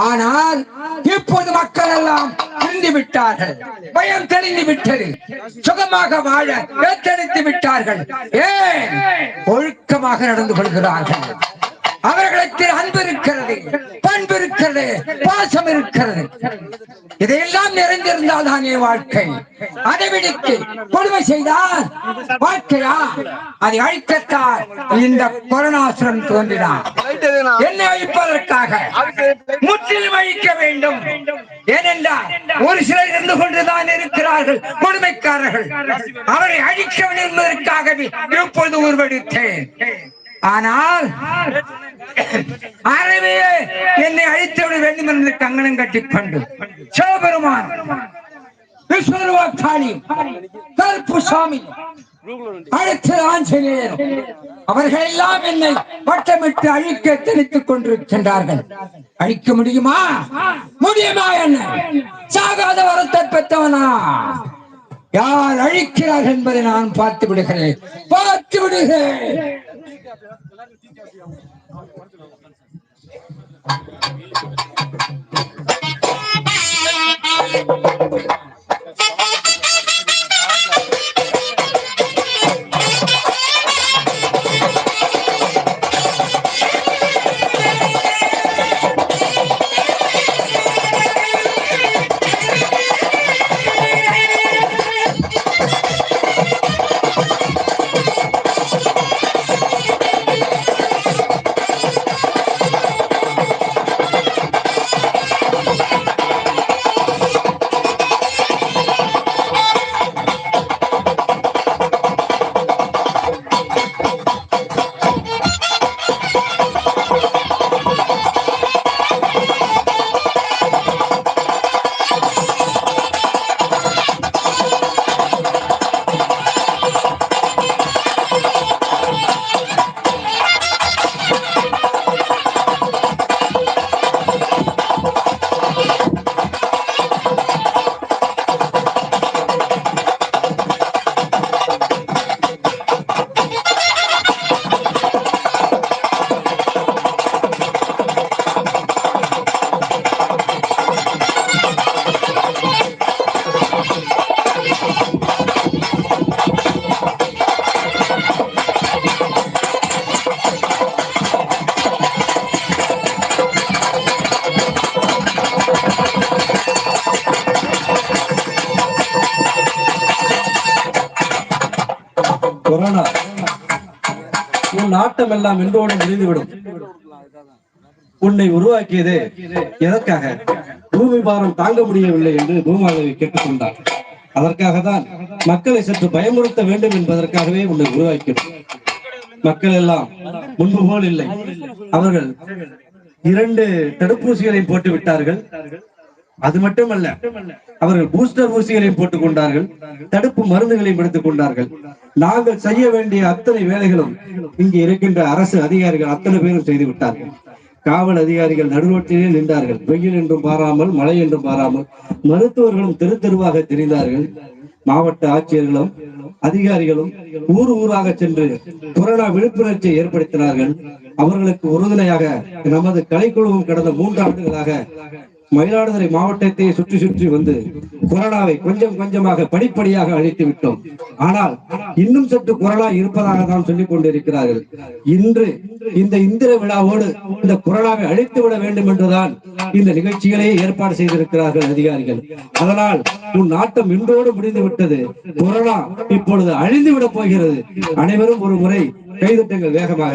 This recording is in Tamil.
ஆனால் இப்போது மக்கள் எல்லாம் திரிந்து விட்டார்கள் பயம் தெரிந்து விட்டது சுகமாக வாழ ஏற்றெடுத்து விட்டார்கள். ஏன்? ஒழுக்கமாக நடந்து கொள்கிறார்கள். அவர்களுக்கு அன்பு இருக்கிறது பண்பு இருக்கிறது பாசம் இருக்கிறது. இதையெல்லாம் நிறைந்திருந்தால் தானே வாழ்க்கை. அதை விடுத்து கொடுமை செய்தால் வாழ்க்கையா? அதை அழிக்கத்தான் இந்த கொரோனாசுரம் தோன்றினார். என்னை அழிப்பதற்காக முற்றிலும் அழிக்க வேண்டும். ஏனென்றால் ஒரு சிலர் இருந்து கொண்டுதான் இருக்கிறார்கள் கொடுமைக்காரர்கள். அவரை அழிக்க விரும்புவதற்காகவே இப்பொழுது உருவெடுத்தேன். ஆனால் அறவே என்னை அழித்தவிட வேண்டும் என்று கங்கணம் கட்டிக்கொண்டு சிவபெருமான் விஸ்வரூபாளி கருப்பு சாமி அடுத்து ஆஞ்சநேயர் அவர்கள் எல்லாம் என்னை வட்டமிட்டு அழிக்க திணித்துக் கொண்டிருக்கின்றார்கள். அழிக்க முடியுமா? முடியுமா என்ன? சாகாத வரத்தை பெற்றவனா? யார் அழிக்கிறார் என்பதை நான் பார்த்து விடுகிறேன். பார்த்து விடுகிறேன். Thank you. கொரோனா. உன் நாட்டம் எல்லாம் என்றோடு முடிந்துவிடும் உன்னை உருவாக்கியது எதற்காக? பூமி பாரம் தாங்க முடியவில்லை என்று பூமாதேவி கேட்டுக்கொண்டார் அதற்காக தான் மக்களை சற்று பயமுறுத்த வேண்டும் என்பதற்காகவே உன்னை உருவாக்கினோம். மக்கள் எல்லாம் முன்பு போல் இல்லை. அவர்கள் இரண்டு தடுப்பூசிகளை போட்டு விட்டார்கள். அது மட்டுமல்ல அவர்கள் பூஸ்டர் ஊசிகளையும் போட்டுக் கொண்டார்கள் தடுப்பு மருந்துகளையும் எடுத்துக் கொண்டார்கள் நாங்கள் செய்ய வேண்டிய அத்தனை வேலைகளும் இங்கு இருக்கின்ற அரசு அதிகாரிகள் அத்தனை பேரும் செய்து விட்டார்கள். காவல் அதிகாரிகள் நடுரோட்டிலே நின்றார்கள். வெயில் என்றும் பாராமல் மழை என்றும் பாராமல் மருத்துவர்களும் தெரு தெருவாக தெரிந்தார்கள். மாவட்ட ஆட்சியர்களும் அதிகாரிகளும் ஊர் ஊராக சென்று கொரோனா விழிப்புணர்ச்சியை ஏற்படுத்தினார்கள். அவர்களுக்கு உறுதுணையாக நமது கலைக்குழுவும் கடந்த மூன்று ஆண்டுகளாக மயிலாடுதுறை மாவட்டத்தை சுற்றி சுற்றி வந்து கொரோனாவை கொஞ்சம் கொஞ்சமாக படிப்படியாக அழித்து விட்டோம். ஆனால் இன்னும் சற்று கொரோனா இருப்பதாக தான் சொல்லிக் கொண்டிருக்கிறார்கள். இன்று இந்த இந்திர விழாவோடு இந்த கொரோனாவை அழித்து விட வேண்டும் என்றுதான் இந்த நிகழ்ச்சிகளையே ஏற்பாடு செய்திருக்கிறார்கள் அதிகாரிகள். அதனால் உன் நாட்டம் இன்றோடு முடிந்து விட்டது. கொரோனா இப்பொழுது அழிந்து விட போகிறது. அனைவரும் ஒரு முறை கைதட்டுங்கள் வேகமாக.